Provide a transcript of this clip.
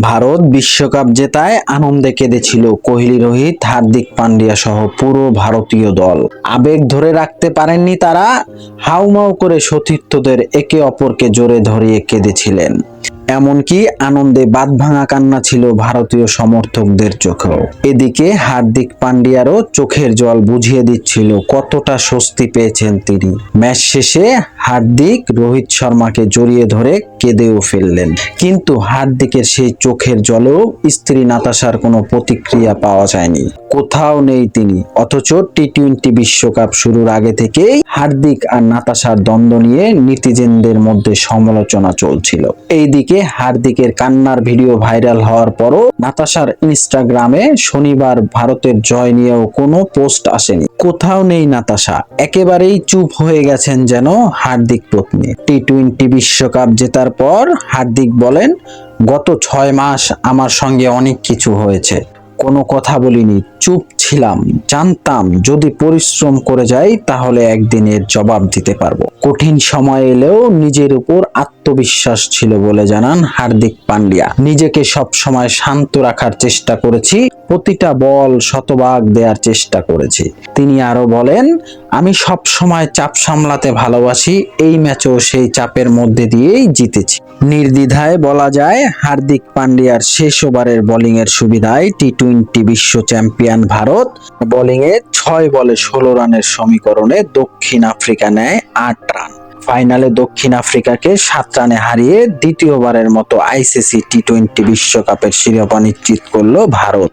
ভারত বিশ্বকাপ জেতায় আনন্দে কেঁদেছিল কোহলি, রোহিত, হার্দিক পান্ডিয়া সহ পুরো ভারতীয় দল। আবেগ ধরে রাখতে পারেননি তারা, হাউমাউ করে সতীর্থদের একে অপরকে জোরে ধরিয়ে কেঁদেছিলেন। এমনকি আনন্দে বাদ ভাঙা কান্না ছিল ভারতীয় সমর্থকদের চোখেও। এদিকে হার্দিক পান্ডিয়ারও চোখের জল বুঝিয়ে দিচ্ছিল কতটা স্বস্তি পেয়েছেন তিনি। ম্যাচ শেষে হার্দিক রোহিত শর্মাকে জড়িয়ে ধরে কেঁদেও ফেললেন। কিন্তু হার্দিকের সেই চোখের জলেও স্ত্রী নাতাশার কোনো প্রতিক্রিয়া পাওয়া যায়নি। কোথাও নেই তিনি, অথচ টি টোয়েন্টি বিশ্বকাপ শুরুর আগে থেকেই হার্দিক আর নাতাশার দ্বন্দ্ব নিয়ে নেটিজেনদের মধ্যে সমালোচনা চলছিল। এইদিকে হার্দিকের কান্নার ভিডিও ভাইরাল হওয়ার পরও নাতাশার ইনস্টাগ্রামে শনিবার ভারতের জয় নিয়েও কোনো পোস্ট আসেনি। কোথাও নেই নাতাশা। একেবারেই চুপ হয়ে গেছেন যেন হার্দিক পত্নী। টি টোয়েন্টি বিশ্বকাপ জেতার পর হার্দিক বলেন, গত ছয় মাস আমার সঙ্গে অনেক কিছু হয়েছে। কোনো কথা বলিনি, চুপ ছিলাম, জানতাম যদি পরিশ্রম করে যাই তাহলে একদিনের জবাব দিতে পারব। কঠিন সময় এলেও নিজের উপর আত্মবিশ্বাস ছিল বলে জানান হার্দিক পান্ডিয়া। নিজেকে সব সময় শান্ত রাখার চেষ্টা করেছি, প্রতিটা বল শতভাগ দেওয়ার চেষ্টা করেছি। তিনি আরও বলেন, আমি সব সময় চাপ সামলাতে ভালোবাসি, এই ম্যাচও সেই চাপের মধ্যে দিয়েই জিতেছি। নির্দ্বিধায় বলা যায় হার্দিক পান্ডিয়ার শেষ ওভারের বোলিং এর সুবিধায় টি টোয়েন্টি বিশ্ব চ্যাম্পিয়ন ভারত বোলিং এ ছয় বলে ষোলো রানের সমীকরণে দক্ষিণ আফ্রিকা নেয় আট রান। ফাইনালে দক্ষিণ আফ্রিকাকে সাত রানে হারিয়ে দ্বিতীয়বারের মতো আইসিসি টি টোয়েন্টি বিশ্বকাপের শিরোপা নিশ্চিত করল ভারত।